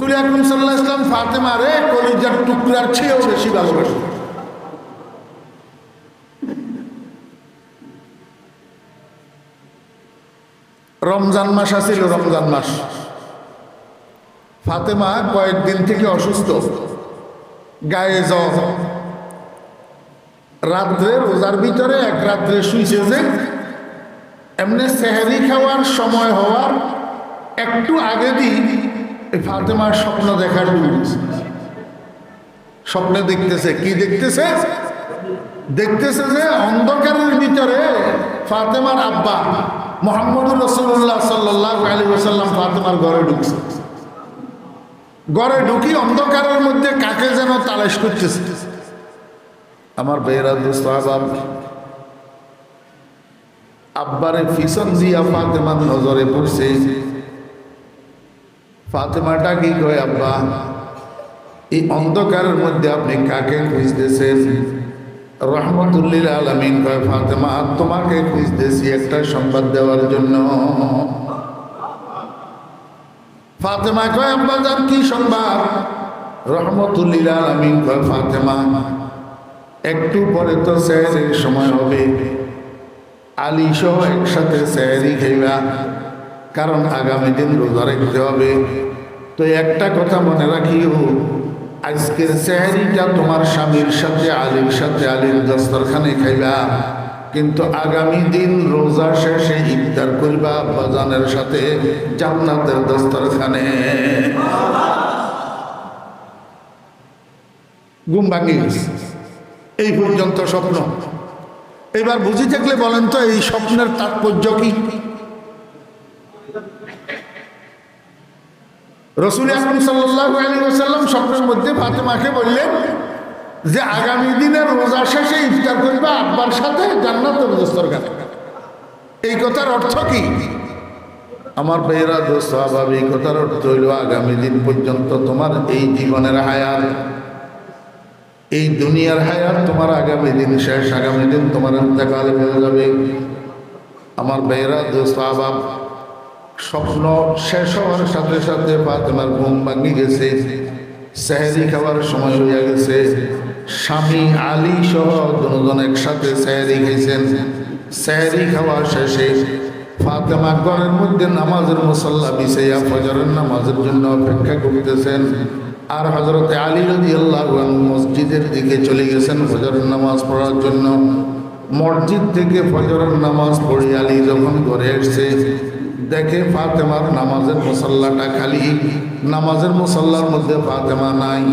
রসুল আকরম সাল্লাহ ইসলাম কলিজার টুকরার চেয়েও বেশি রমজান মাস আসিল রমজান মাস। ফাতেমা কয়েকদিন থেকে অসুস্থ। গায়ে জ্বর রাত্রে রোজার ভিতরে এক রাত্রে শুইছে যে এমনি সেহারি খাওয়ার সময় হওয়ার একটু আগে দিই এই ফাতেমার স্বপ্ন দেখার স্বপ্নে দেখতেছে, কি দেখতেছে? দেখতেছে যে অন্ধকারের ভিতরে ফাতেমার আব্বা মোহাম্মদ রসুল্লাহ ওসাল্লাম ফাতেমার ঘরে ঢুকছে। ঘরে ঢুকি অন্ধকারের মধ্যে কাকে যেন তালাশ করতেছে। আমার বেহরা দোস্ত আব্বারে ফিসন দিয়া ফাতেমার নজরে পড়ছে। ফাতেমাটা কি কয়, আব্বা, এই অন্ধকারের মধ্যে আপনি কাকে খুঁজতেছেন? রহমতুল্লিল আলমিন কয়, ফাতেমা, তোমাকে খুঁজতেছি একটা সংবাদ দেওয়ার জন্য। ফাতেমা কয়, আব্বা যান কি সংবাদ? রহমতুল্লিল আলমিন কয়, ফাতেমা, একটু পরে তো স্যারের সময় হবে। আলী সহ একসাথে স্যারি খাইবা। কারণ আগামী দিন রোজা রাখতে হবে। তো একটা কথা মনে রাখিও, আজকের স্যারিটা তোমার স্বামীর সাথে, আলীর সাথে, আলীর দস্তরখানে খাইবা। কিন্তু আগামী দিন রোজা শেষে ইফতার করবা বাজানের সাথে জান্নাতের দস্তরখানে। ঘুম ভাঙি এই পর্যন্ত স্বপ্ন। এবার বুঝি থাকলে বলেন তো, এই স্বপ্নের তাৎপর্য কি? রসুল আকরম সাল্লাহ আলী ওসাল্লাম স্বপ্নের মধ্যে ফাতেমাকে বললেন যে আগামী দিনের রোজা শেষে ইফতার করবে আব্বার সাথে জান্নাতের দস্তরখানে এই কথার অর্থ কি? আমার বেহরা দোস্ত, আবাব, এই কথার অর্থ হইল আগামী দিন পর্যন্ত তোমার এই জীবনের হায়াত, এই দুনিয়ার হায়াত তোমার আগামী দিন শেষ, আগামী দিন তোমার ইন্তেকাল হয়ে যাবে। আমার বেহরা দোস্ত, আবাব স্বপ্ন শেষ হওয়ার সাথে সাথে ফাতেমার ঘুম ভাঙি গেছে। সেহেরি খাওয়ার সময় হইয়া গেছে। স্বামী আলী সহ দুজন একসাথে সেহেরি খাইছেন সেহেরি খাওয়া শেষে ফাতেমা ঘরের মধ্যে নামাজের মুসল্লা বিছাইয়া ফজরের নামাজের জন্য অপেক্ষা করতেছেন। আর হজরতে আলী রদি আল্লাহ মসজিদের দিকে চলে গেছেন ফজরের নামাজ পড়ার জন্য। মসজিদ থেকে ফজরের নামাজ পড়ে আলী যখন ঘরে এসছে দেখে ফাতেমার নামাজের মুসল্লাটা খালি। নামাজের মুসল্লার মধ্যে ফাতেমা নাই।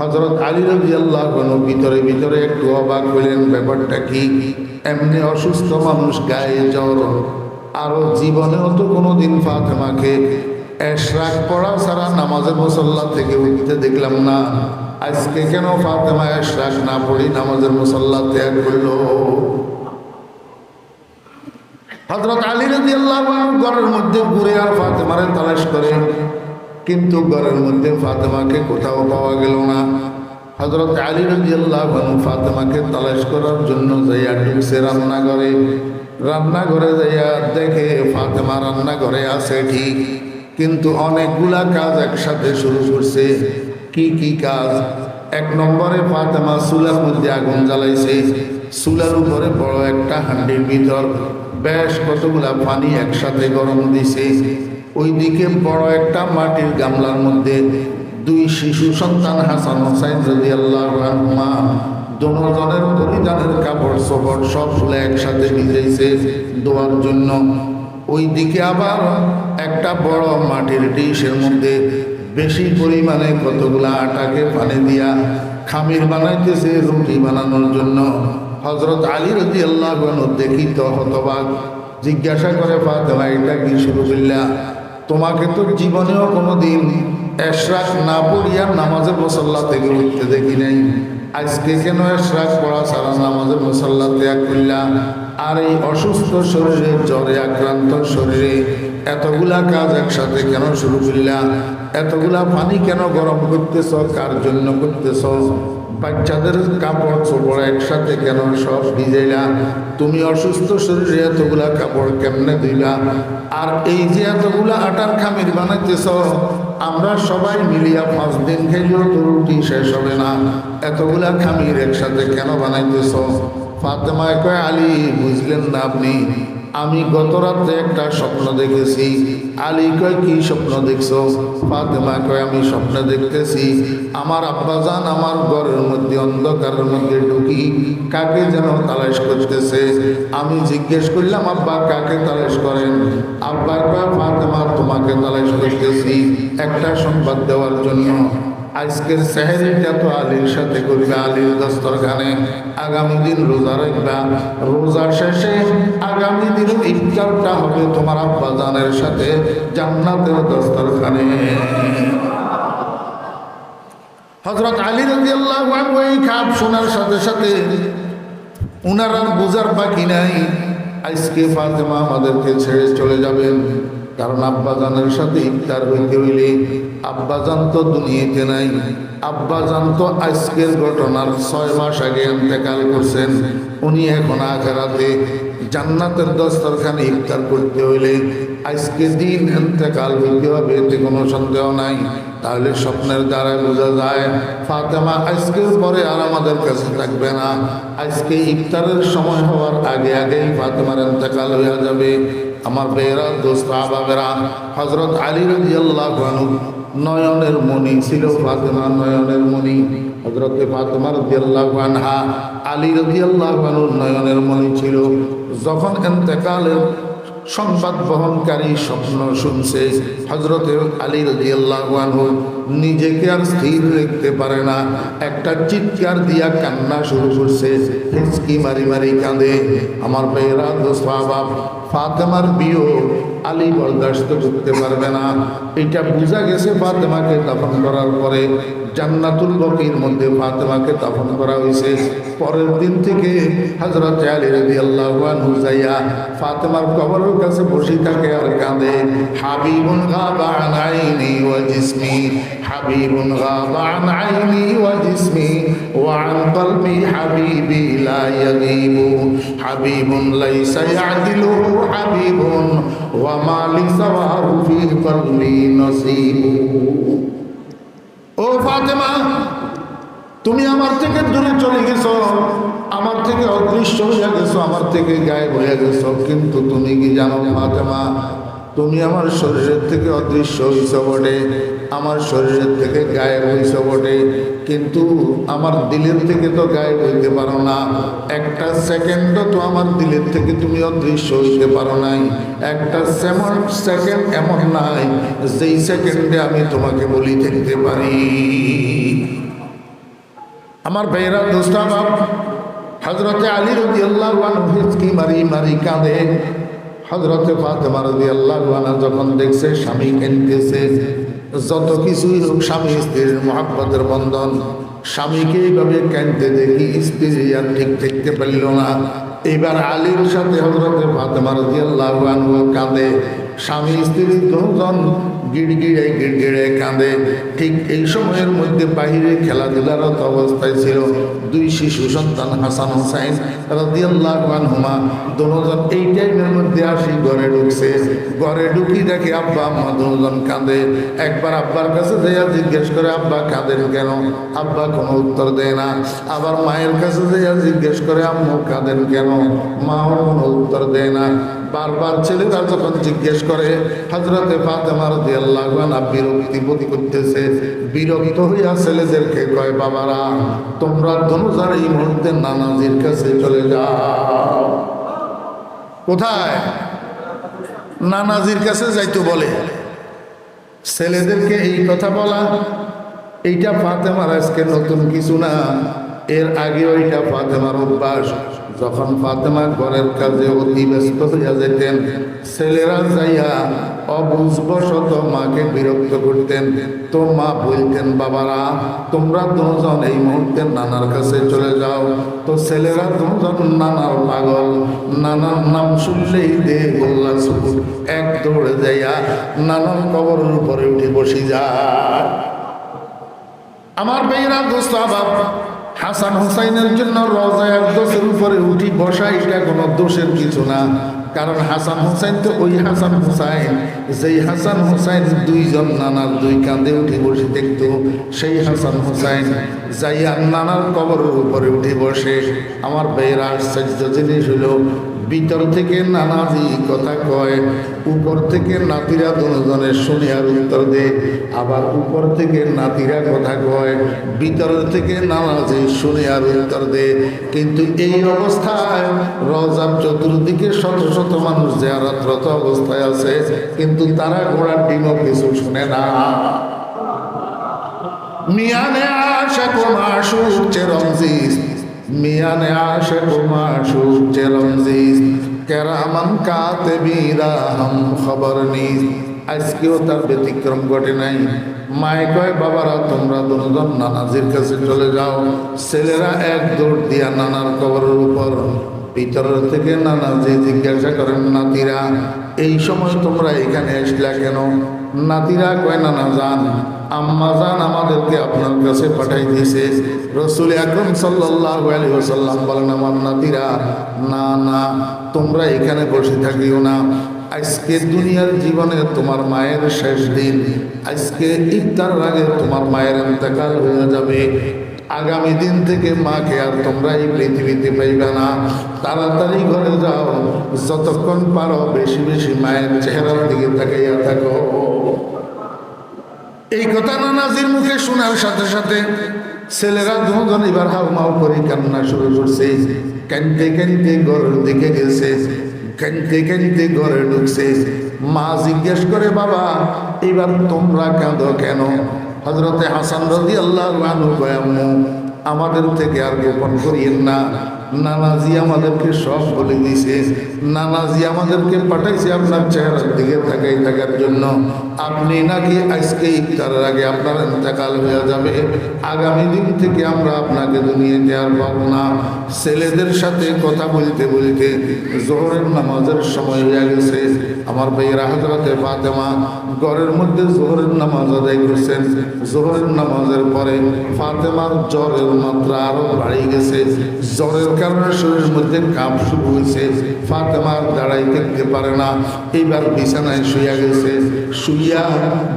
হজরত আলী রবি আল্লাহ কোনো ভিতরে ভিতরে একটু অবাক হইলেন, ব্যাপারটা কি? এমনি অসুস্থ মানুষ গায়ে জ্বর। আরও জীবনেও তো কোনো দিন ফাতেমাকে এশরাক পড়া ছাড়া নামাজের মুসল্লা থেকে উঠতে দেখলাম না। আজকে কেন ফাতেমা এশরাক না পড়ি নামাজের মুসল্লা ত্যাগ করল? হজরত আলী রাজি আল্লাহ ঘরের মধ্যে ঘুরে আর ফাতেমারে তালাশ করে। কিন্তু ঘরের মধ্যে ফাতেমাকে কোথাও পাওয়া গেল না। হজরত আলী রাজি আল্লাহ ফাতেমাকে তালাশ করার জন্য যাইয়া ঢুকছে রান্নাঘরে। রান্নাঘরে যাইয়া দেখে ফাতেমা রান্নাঘরে আছে ঠিক, কিন্তু অনেকগুলা কাজ একসাথে শুরু করছে। কি কি কাজ? এক নম্বরে ফাতেমা চুলার মধ্যে আগুন জ্বালাইছে। চুলার উপরে বড় একটা হান্ডির ভিতর বেশ কতগুলা পানি একসাথে গরম দিছে। ওইদিকে বড় একটা মাটির গামলার মধ্যে দুই শিশু সন্তান হাসান হোসাইন যদি আল্লাহ মা দোনোজনের পরিধানের কাপড় সপড় সব ফুলে একসাথে ভিজেছে দোয়ার জন্য। ওই দিকে আবার একটা বড় মাটির ডিশের মধ্যে বেশি পরিমাণে কতগুলা আটাকে পানি দিয়া খামির বানাইতেছে, রুটি বানানোর জন্য। হজরত আলী রদি আল্লাহ দেখি তো হতবাক, জিজ্ঞাসা করে, ফাতেমা, এটা কি শুরু করলা তোমাকে তো জীবনেও কোনো দিন এশরাক না পড়িয়া নামাজের মশল্লা থেকে উঠতে দেখি নাই। আজকে কেন এশরাক পড়া সারা নামাজের মশল্লা ত্যাগ করলা? আর এই অসুস্থ শরীরে, জ্বরে আক্রান্ত শরীরে এতগুলা কাজ একসাথে কেন শুরু করলা এতগুলা পানি কেন গরম করতেছ? কার জন্য করতেছ? বাচ্চাদের কাপড় চোপড় একসাথে কেন সব ভিজাইলা? তুমি অসুস্থ শরীরে এতগুলা কাপড় কেমনে দিলা আর এই যে এতগুলা আটার খামির বানাইতেছ, আমরা সবাই মিলিয়া পাঁচ দিন খেলেও তো রুটি শেষ হবে না। এতগুলা খামির একসাথে কেন বানাইতেছ? ফাতেমায় কয়, আলী, বুঝলেন না আপনি? আমি গত রাত্রে একটা স্বপ্ন দেখেছি। আলী কয়, কি স্বপ্ন দেখছ? ফাতেমা কয়, আমি স্বপ্ন দেখতেছি। আমার আব্বাজান আমার ঘরের মধ্যে অন্ধকারের মধ্যে ঢুকি, কাকে যেন তালাশ করতেছে? আমি জিজ্ঞেস করলাম, আব্বা, কাকে তালাশ করেন? আব্বা কয়, ফাতেমা, তোমাকে তালাশ করতেছি একটা সংবাদ দেওয়ার জন্য। আজকের সেহেরিটা তো আলীর সাথে করবে আলীর দস্তরখানে। আগামী দিন রোজা রাখবা। রোজা শেষে আগামী দিন ইফতারটা হবে তোমার আব্বাজানের সাথে জান্নাতের দস্তরখানে। হজরত আলী রাজি আল্লাহ এই খাপ শোনার সাথে সাথে উনার আর বুঝার বাকি নাই। আজকে ফাতেমা আমাদেরকে ছেড়ে চলে যাবেন। কারণ আব্বাজানের সাথে ইফতার হইতে হইলে আব্বাজান তো দুনিয়াতে নাই। আব্বাজান তো আজকের ঘটনার ছয় মাস আগে এন্তেকাল করছেন। উনি এখন আখেরাতে জান্নাতের দস্তরখানে ইফতার করতে হইলে আজকে দিন এন্তেকাল হইতে হবে এতে কোনো সন্দেহ নাই। তাহলে স্বপ্নের দ্বারা বোঝা যায়, ফাতেমা আজকের পরে আর আমাদের কাছে থাকবে না। আজকে ইফতারের সময় হওয়ার আগে আগেই ফাতেমার এন্তেকাল হয়ে যাবে। আমার বেয়েরা দোস্ত, আবাবেরা হজরত আলী রাজি আল্লাহ নয়নের মণি ছিল ফাতেমা নয়নের মণি। হজরতে ফাতেমা রাজি আল্লাহ আনহা, আলী রাজি আল্লাহ নয়নের মণি ছিল। যখন এন্তেকালের সংবাদ বহনকারী স্বপ্ন শুনছে হজরতে আলী রাজিয়াল্লাহু নিজেকে আর স্থির দেখতে পারে না। একটা চিৎকার দিয়া কান্না শুরু করছে, হিচকি মারি মারি কাঁদে। আমার বেয়েরা দোস্তাবাব ফাতেমার বিয়োগ আলী বরদাস্ত করতে পারবে না। এটা বোঝা গেছে ফাতেমাকে দাফন করার পরে জান্নাতুল বকির মধ্যে ফাতেমাকে দাফন করা হয়েছে। পরের দিন থেকে হজরত আলী রবি আল্লাহ যাইয়া ফাতেমার কবরের কাছে বসে থাকে আর কাঁদে। হাবিবুন আইনি জিসমি, হাবিবুন গাবা আইনি ওয়া জিসমি আন হাবিবি হাবিবুন হাবিবুন, ওয়া মা লিসাওয়াহু ফি নসিবু। ও ফাতেমা, তুমি আমার থেকে দূরে চলে গেছো। আমার থেকে অদৃশ্য হয়ে গেছো, আমার থেকে গায়েব হয়ে গেছো। কিন্তু তুমি কি জানো ফাতেমা, তুমি আমার শরীরের থেকে অদৃশ্য হয়েছ বটে। আমার শরীরের থেকে গায়েব হইছ বটে। কিন্তু আমার দিলের থেকে তো গায়েব হইতে পারো না। একটা সেকেন্ডও তো আমার দিলের থেকে তুমি অদৃশ্য হইতে পারো নাই। একটা সেমন সেকেন্ড এমন নাই, যেই সেকেন্ডে আমি তোমাকে বলি দেখতে পারি। আমার বেয়েরা দোস্তাবাব হজরতে আলী রবি আল্লাহ হিচকি মারি মারি কাঁদে। হজরতে ফাতেমা রবি আল্লাহ যখন দেখছে, স্বামী কেনতেছে যত কিছুই হোক স্বামী স্ত্রীর মহাব্বতের বন্ধন, স্বামীকে এইভাবে কেনতে দেখি স্ত্রী আর ঠিক দেখতে পারল না। এবার আলীর সাথে হজরতে ফাতেমা রবি আল্লাহ কাঁদে। স্বামী স্ত্রী দুজন গিড়গিড়ে গিড়গিড়ে কাঁদে। ঠিক এই সময়ের মধ্যে বাহিরে খেলাধুলারত অবস্থায় ছিল। দুই শিশু, সন্তান হাসান হোসাইন রাদিয়াল্লাহ হুমা দুজন এই টাইমের মধ্যে আসি ঘরে ঢুকছে। ঘরে ঢুকি দেখে আব্বা, আম্মা দুজন কাঁদে। একবার আব্বার কাছে যাইয়া জিজ্ঞেস করে, আব্বা, কাঁদেন কেন? আব্বা কোনো উত্তর দেয় না। আবার মায়ের কাছে যাইয়া জিজ্ঞেস করে, আম্মু, কাঁদেন কেন? মাও কোনো উত্তর দেয় না। বারবার ছেলেরা যখন জিজ্ঞেস করে হজরতে ফাতেমার দিয়াল্লাহ বিরক্তি বোধ করতেছে, বিরক্ত হইয়া ছেলেদেরকে কয়, বাবারা, তোমরা ধনুজার এই মুহূর্তে নানাজির কাছে চলে যাও। কোথায়? নানাজির কাছে যাইতো বলে। ছেলেদেরকে এই কথা বলা, এইটা ফাতেমার আজকে নতুন কিছু না, এর আগে ওইটা ফাতেমার অভ্যাস। যখন ফাতেমা ঘরের কাজে অতি ব্যস্ত হইয়া যেতেন ছেলেরা যাইয়া অবুঝবশত মাকে বিরক্ত করতেন। তো মা বলতেন, বাবারা, তোমরা দুজন এই মুহূর্তে নানার কাছে চলে যাও। তো ছেলেরা দুজন নানার পাগল, নানার নাম শুনলেই দে গোল্লা এক দৌড়ে যাইয়া নানার কবরের উপরে উঠে বসি যায়। আমার মেয়েরা দোস্ত বাবা হাসান হুসাইনের জন্য রোজা এক দোষের উপরে উঠি বসা এটা কোনো দোষের কিছু না। কারণ হাসান হুসাইন তো ওই হাসান হুসাইন, যেই হাসান হুসাইন দুইজন নানার দুই কাঁধে উঠে বসে দেখতো, সেই হাসান হুসাইন যাইয়া নানার কবরের উপরে উঠে বসে। আমার বেয়ের আশ্চর্য জিনিস হলো, ভিতর থেকে নানাজি কথা কয়, উপর থেকে নাতিরা দুজনের শুনে আর উত্তর দেয় আবার উপর থেকে নাতিরা কথা কয়, ভিতর থেকে নানাজি শুনে আর উত্তর দেয় কিন্তু এই অবস্থায় রজার চতুর্দিকে শত শত মানুষ জেয়ারতরত অবস্থায় আছে, কিন্তু তারা ঘোড়ার ডিমও কিছু শুনে না। মিয়ানে আশা কোমাশুক চেরমজিস মিয়ানে আশা কোমাশুক চেরমজিস কেরামান কাতে বীরা হাম খবর নিস। আজকেও তার ব্যতিক্রম ঘটে নাই। মায় কয়, বাবারা, তোমরা দুজন নানাজির কাছে চলে যাও। ছেলেরা এক দৌড় দিয়া নানার কবরের উপর ভিতর থেকে নানা যে জিজ্ঞাসা করেন, নাতিরা, এই সময় তোমরা এখানে আসলা কেন? নাতিরা কয়, নানা যান আম্মা যান আমাদেরকে আপনার কাছে পাঠাই দিয়েছে। রসুল আকরম সাল্লাহ আলী ওসাল্লাম বলেন, আমার নাতিরা, না না, তোমরা এখানে বসে থাকিও না। আজকে দুনিয়ার জীবনে তোমার মায়ের শেষ দিন। আজকে ইফতার আগে তোমার মায়ের ইন্তেকাল হয়ে যাবে। আগামী দিন থেকে মাকে আর তোমরা এই পৃথিবীতে পাইবে না। তাড়াতাড়ি ঘরে যাও। যতক্ষণ পারো বেশি বেশি মায়ের চেহারার দিকে তাকাইয়া থাকো। এই কথা নানাজির মুখে শোনার সাথে সাথে ছেলেরা দুজন এবার হাউ মাউ করে কান্না শুরু করছে। কানতে কানতে ঘরের দিকে গেছে। কানতে কানতে ঘরে ঢুকছে। মা জিজ্ঞেস করে, বাবা, এবার তোমরা কাঁদো কেন? হজরতে হাসান রদি আল্লাহ আমাদের থেকে আর গোপন করিয়েন না। নানাজি আমাদেরকে সব বলে দিয়েছে। নানাজি আমাদেরকে পাঠাইছে আপনার চেহারার দিকে তাকাই থাকার জন্য। আপনি নাকি আজকে ইফতারের আগে আপনার ইন্তেকাল হয়ে যাবে। আগামী দিন থেকে আমরা আপনাকে দুনিয়াতে আর পাবো না। ছেলেদের সাথে কথা বলতে বলতে জোহরের নামাজের সময় হয়ে গেছে। আমার ভাইয়েরা হাজরাতে ফাতেমা ঘরের মধ্যে জোহরের নামাজ আদায় করছেন। জোহরের নামাজের পরে ফাতেমার জ্বরের মাত্রা আরও বাড়িয়ে গেছে। জ্বরের কারণে শরীরের মধ্যে কাপ শুরু হয়েছে। ফাতেমার দাঁড়াই থাকতে পারে না। এইবার বিছানায় শুইয়া গেছে। শুইয়া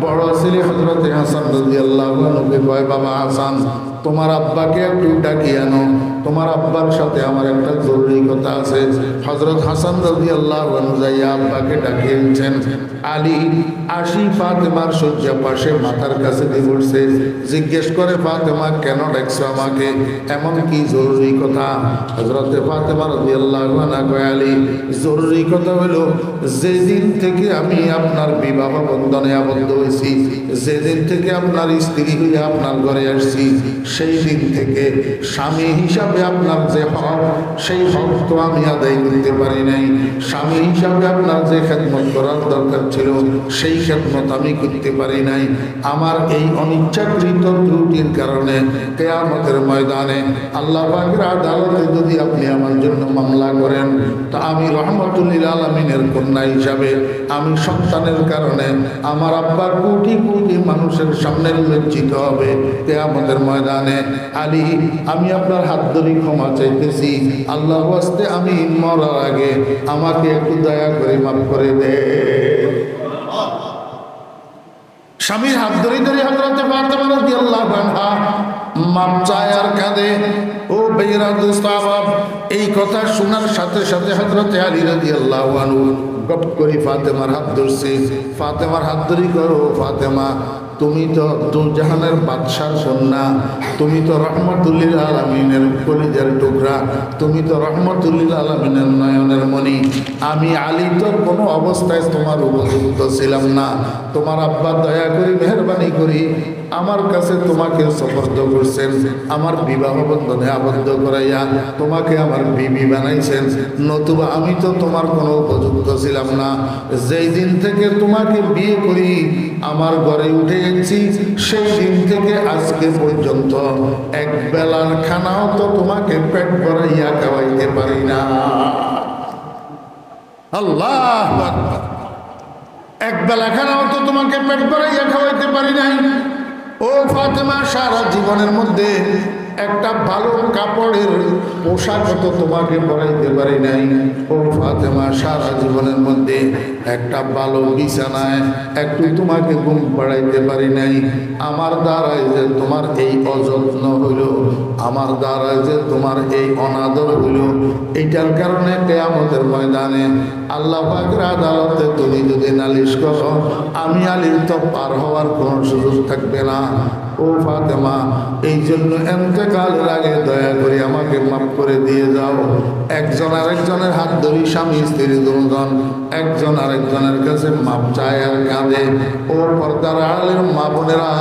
বড় ছেলে হজরতে হাসান রাজি আল্লাহ কয়, বাবা হাসান, তোমার আব্বাকে একটু ডাকিয়ে আনো। তোমার আব্বার সাথে আমার একটা জরুরি কথা আছে। হজরত হাসান রাজি আল্লাহ যাইয়া আব্বাকে ডাকিয়ে এনেছেন আলী আশি ফাতেমার শয্যা পাশে মাথার কাছে দিয়ে জিজ্ঞেস করে ফাতেমা, কেন ডাকছো আমাকে? এমন কি জরুরি কথা? হজরতে ফাতেমা রাজি আল্লাহ আলী, জরুরি কথা হলো, যেদিন থেকে আমি আপনার বিবাহ বন্ধনে আবদ্ধ হয়েছি, যেদিন থেকে আপনার স্ত্রী হয়ে আপনার ঘরে আসছি, সেই দিন থেকে স্বামী হিসাবে আপনার যে হক, সেই হক তো আমি আদায় করতে পারি নাই। স্বামী হিসাবে আপনার যে খেদমত করার দরকার ছিল, সেই খেদমত আমি করতে পারি নাই। আমার এই অনিচ্ছাকৃত ত্রুটির কারণে কেয়ামতের ময়দানে আল্লাহ পাকের আদালতে যদি আপনি আমার জন্য মামলা করেন, তা আমি রহমতুল্লিল আলমিনের কন্যা হিসাবে, আমি সন্তানের কারণে আমার আব্বার কোটি কোটি মানুষের সামনে লজ্জিত হবে। কেয়ামতের ময়দানে আলী, আমি আপনার হাত ধরে ক্ষমা চাইতেছি। আল্লাহ আসতে আমি মরার আগে আমাকে একটু দয়া করে মাফ করে দে। স্বামীর হাত ধরে ধরে হজরতে ফাতেমা রাদিয়াল্লাহু আনহা মাপ চায় আর কাঁদে। ও বেরা দুস্তাবাব এই কথা শোনার সাথে সাথে হজরতে আলী রাদিয়াল্লাহু আনহু গপ করে ফাতেমার হাত ধরছে। ফাতেমার হাত ধরি করো ফাতেমা, তুমি তো দুজাহানের বাদশার কন্যা তুমি তো রহমতুল্লিল আলমিনের কলিজার টুকরা। তুমি তো রহমতুল্লিল আলমিনের নয়নের মণি। আমি আলী তো কোনো অবস্থায় তোমার উপযুক্ত ছিলাম না। তোমার আব্বা দয়া করি মেহরবানি করি। আমার কাছে তোমাকে সফর্দ করছেন। আমার বিবাহ বন্ধনে আবদ্ধ করাইয়া তোমাকে আমার বিবি বানাইছেন। নতুবা আমি তো তোমার কোনো উপযুক্ত ছিলাম না। যেই দিন থেকে তোমাকে বিয়ে করি, আমার ঘরে উঠে গেছি, সেই দিন থেকে আজকে পর্যন্ত এক বেলার খানাও তো তোমাকে পেট ভরাইয়া খাওয়াইতে পারি না। আল্লাহ আকবার। এক বেলা খানাও তো তোমাকে পেট ভরাইয়া খাওয়াইতে পারি নাই। ও ফাতেমা সারা জীবনের মধ্যে একটা ভালো কাপড়ের পোশাক তো তোমাকে পরাইতে পারি নাই। ও ফাতেমা, সারা জীবনের মধ্যে একটা ভালো বিছানায় একটু তোমাকে ঘুম পাড়াইতে পারি নাই। আমার দ্বারাই যে তোমার এই অযত্ন হইল, আমার দ্বারাই যে তোমার এই অনাদর হইল, এইটার কারণে কেয়ামতের ময়দানে আল্লাহ পাকের আদালতে তুমি যদি নালিশ করো, আমি আলীর তো পার হওয়ার কোনো সুযোগ থাকবে না। ও ফাতেমা, এই জন্য এতেকালের আগে দয়া করে আমাকে মাফ করে দিয়ে যাও। একজন আরেকজনের হাত ধরি স্বামী, স্ত্রী দুজন, একজন আরেকজনের কাছে মাপ চায় আর কাঁদে। ও পর্দার আড়ালের মা বোনেরা,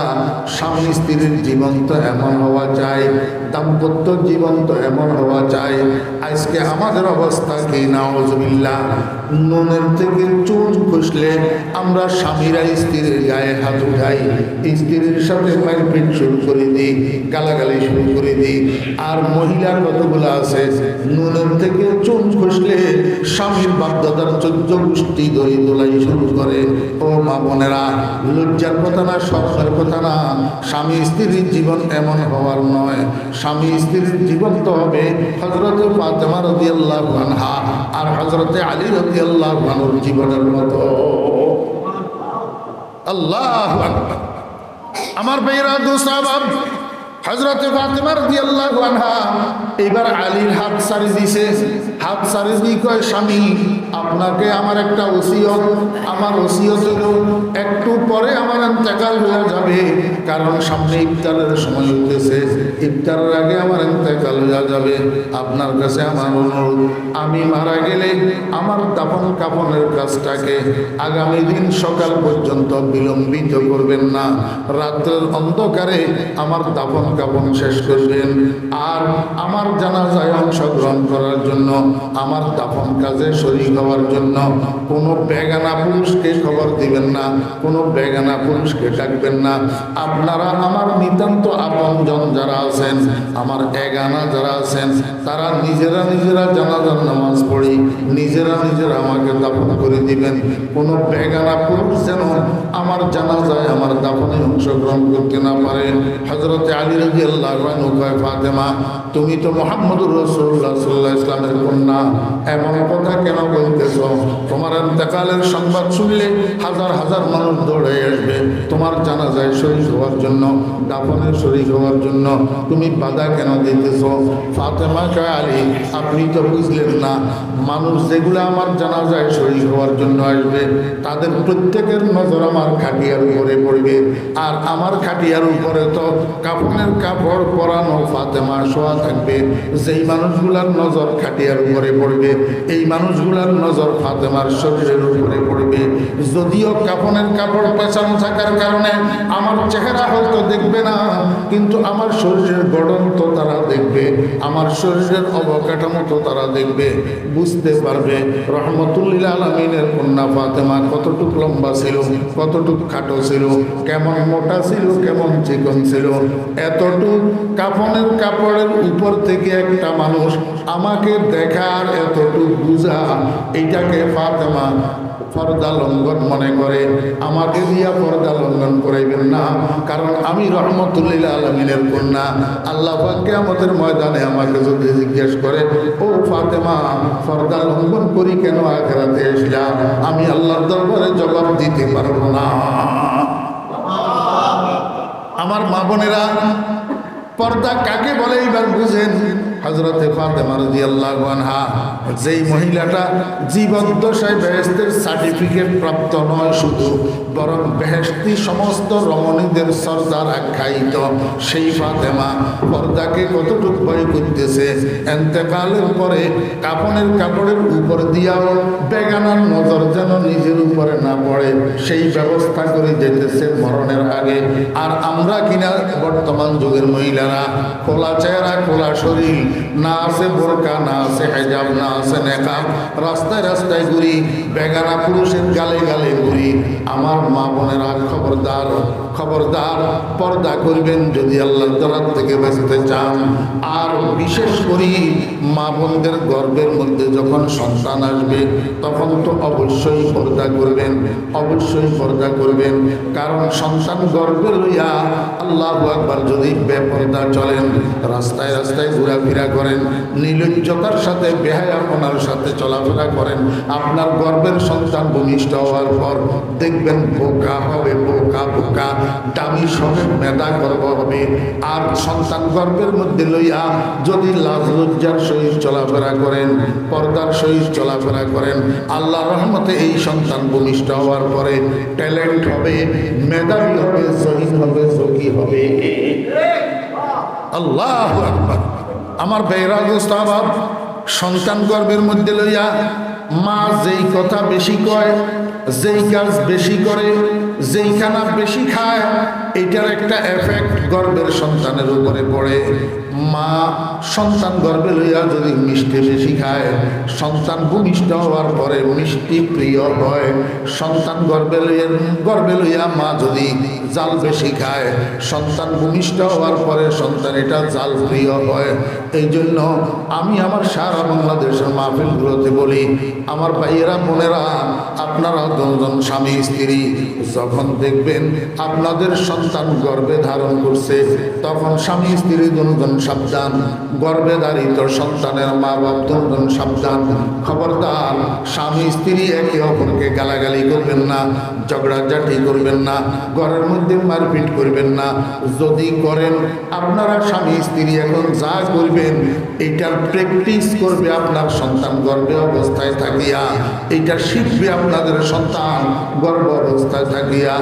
স্বামী, স্ত্রীর জীবন তো এমন হওয়া চাই, দাম্পত্য জীবন তো এমন হওয়া চাই। আজকে আমাদের অবস্থা কি? নাওজবিল্লা নুনের থেকে চুন খুসলে আমরা স্বামীরা স্ত্রীর গায়ে হাত উঠাই। স্ত্রীর সাথে মারপিট শুরু করে দিই, গালাগালি শুরু করে দিই। আর মহিলা কতগুলো আছে? নুনের থেকে চুন খুসলে স্বামীর বাপদাদার চোদ্দ গোষ্ঠী দড়ি দোলাই শুরু করে। ও মা বোনেরা, লজ্জার কথা না সরকার কথা না। স্বামী স্ত্রীর জীবন এমন হওয়ার নয়। স্বামী স্ত্রীর জীবন তো হবে হজরত ফাতেমা রদি আল্লাহ আনহা আর হজরতে আলী রদি আল্লাহ জীবনের মতো। আল্লাহ আকবার। আমার বেয়েরা দোসাবাব হজরতে ফাতেমা রদি আনহা এবার আলীর হাত সারি দিছে হাত সারি দিয়ে কয়, স্বামী, আপনাকে আমার একটা ওসিয়ত, আমার ওসিয়ত হলো একটু পরে আমার ইন্তেকাল হয়ে যাবে। কারণ সামনে ইফতারের সময় হইতেছে ইফতারের আগে আমার ইন্তেকাল হয়ে যাবে। আপনার কাছে আমার অনুরোধ, আমি মারা গেলে আমার দাফন কাফনের কাজটাকে আগামী দিন সকাল পর্যন্ত বিলম্বিত করবেন না। রাত্রের অন্ধকারে আমার দাফন কাফন শেষ করবেন। আর আমার জানাজায় অংশগ্রহণ করার জন্য, আমার দাফন কাজে শরীর হওয়ার জন্য কোনো বেগানা পুরুষকে খবর দিবেন না, কোনো বেগানা পুরুষকে ডাকবেন না। আপনারা আমার নিতান্ত আপনজন যারা আছেন, আমার এগানা যারা আছেন, তারা নিজেরা নিজেরা জানাজার নামাজ পড়ি, নিজেরা নিজেরা আমাকে দাফন করে দিবেন। কোনো বেগানা পুরুষ যেন আমার জানাজায়, আমার দাফনে অংশগ্রহণ করতে না পারে। হজরতে আলী তুমি তো মোহাম্মদুর রসুল্লাহ সাল্লাহ ইসলামের কন্যা। এমন কথা কেন বলতেছ? তোমার ইন্তেকালের সংবাদ শুনলে হাজার হাজার মানুষ দৌড়ে আসবে। তোমার জানাজায় শরীর হওয়ার জন্য দাফনের শরীর হওয়ার জন্য তুমি বাধা কেন দিতেছ? ফাতেমা কয়, আলী, আপনি তো বুঝলেন না। মানুষ যেগুলো আমার জানা যায় শরীর হওয়ার জন্য আসবে, তাদের প্রত্যেকের নজর আমার খাটিয়ার উপরে পড়বে। আর আমার খাটিয়ার উপরে তো কাপড়ের কাপড় পরানো ফাতেমা শোয়া থাকবে। যেই মানুষগুলার নজর খাটিয়ার উপরে পড়বে, এই মানুষগুলার নজর ফাতেমার শরীরের উপরে পড়বে। যদিও কাপনের কাপড় পেছানো থাকার কারণে আমার চেহারা হয়তো দেখবে না, কিন্তু আমার শরীরের গঠন তো তারা দেখবে, আমার শরীরের অবকাঠামো তো তারা দেখবে, বুঝতে পারবে। রহমতুল্লিল আলমিনের কন্যা ফাতেমা কতটুক লম্বা ছিল, কতটুক খাটো ছিল, কেমন মোটা ছিল, কেমন চিকন ছিল এতটুক কাফনের কাপড়ের উপর থেকে একটা মানুষ আমাকে দেখার এতটুক বুঝা, এইটাকে ফাতেমা পর্দা লঙ্ঘন মনে করে। আমাকে দিয়া পর্দা লঙ্ঘন করাইবেন না, কারণ আমি রহমতুল্লিল আলমিনের কন্যা। আল্লাহ পাককে আমাদের ময়দানে আমাকে যদি জিজ্ঞেস করে, ও ফাতেমা, পর্দা লঙ্ঘন করি কেন আখেরাতে এসলাম আমি আল্লাহর দরবারে জবাব দিতে পারব না। আমার মা বোনেরা পর্দা কাকে বলে এইবার বুঝেন? হজরতে ফাতেমা রাদিয়াল্লাহু আনহা, যেই মহিলাটা জীবদ্দশায় বেহেস্তের সার্টিফিকেট প্রাপ্ত নয় শুধু, বরং বেহেস্তি সমস্ত রমণীদের সর্দার আখ্যায়িত। সেই ফাতেমা পর্দাকে কতটুকু ভয় করতেছে, এন্তেকালের পরে কাপনের কাপড়ের উপর দিয়াও বেগানার নজর যেন নিজের উপরে না পড়ে। সেই ব্যবস্থা করে যেতেছে মরণের আগে। আর আমরা কিনা বর্তমান যুগের মহিলারা, খোলা চেহারা, খোলা শরীর না আছে বোরকা, না আছে হেজাব, না আছে নেকাব। রাস্তায় রাস্তায় ঘুরি, বেগানা পুরুষের গালে গালে ঘুরি। আমার মা বোনেরা খবরদার খবরদার, পর্দা করবেন যদি আল্লাহ তালার থেকে বাঁচতে চান। আর বিশেষ করি মা বোনদের গর্বের মধ্যে যখন সন্তান আসবে, তখন তো অবশ্যই পর্দা করবেন, অবশ্যই পর্দা করবেন। কারণ সন্তান গর্বে লইয়া আল্লাহ একবার যদি বেপর্দা চলেন, রাস্তায় রাস্তায় ঘোরাফেরা করেন নির্লজ্জতার সাথে বেহায়াপনার সাথে চলাফেরা করেন। আপনার গর্বের সন্তান ভূমিষ্ঠ হওয়ার পর দেখবেন বোকা হবে, বোকা বোকা, দামি সবে মেধা গর্ব হবে। আর সন্তান গর্বের মধ্যে লইয়া যদি লাজ লজ্জার সহিত চলাফেরা করেন, পর্দার সহিত চলাফেরা করেন আল্লাহ রহমতে এই সন্তান ভূমিষ্ঠ হওয়ার পরে ট্যালেন্ট হবে, মেধাবী হবে শহীদ হবে, সখী হবে। আল্লাহ আকবার। আমার বেহরাজ ওস্তাবাব সন্তান গর্বের মধ্যে লইয়া মা যেই কথা বেশি কয়, যেই কাজ বেশি করে, যেই খানা বেশি খায়, এটার একটা এফেক্ট গর্বের সন্তানের উপরে পড়ে। মা সন্তান গর্বে লইয়া যদি মিষ্টি বেশি খায়, সন্তান ভূমিষ্ঠ হওয়ার পরে মিষ্টি প্রিয় হয়। সন্তান গর্বে লইয়া গর্বে লইয়া মা যদি জাল বেশি খায়, সন্তান ভূমিষ্ঠ হওয়ার পরে সন্তান এটা জাল প্রিয় হয়। এই জন্য আমি আমার সারা বাংলাদেশের মাহফিলগুলোতে বলি, আমার ভাইয়েরা, বোনেরা আপনারা দুজন স্বামী, স্ত্রী, যখন দেখবেন আপনাদের সন্তান গর্ভে ধারণ করছে, তখন স্বামী, স্ত্রী দুজন সাবধান, গর্ভে ধারিত সন্তানের মা বাপ দুজন সাবধান। খবরদার, স্বামী, স্ত্রী একে অপরকে গালাগালি করবেন না, ঝগড়াঝাটি করবেন না, ঘরের মধ্যে মারপিট করবেন না। যদি করেন, আপনারা স্বামী, স্ত্রী এখন যা করবেন, এটার প্র্যাকটিস করবে আপনার সন্তান গর্ভে অবস্থায় থাকিয়া। এটা শিখবে আপনাদের সন্তান গর্ব অবস্থায় থাকিয়া।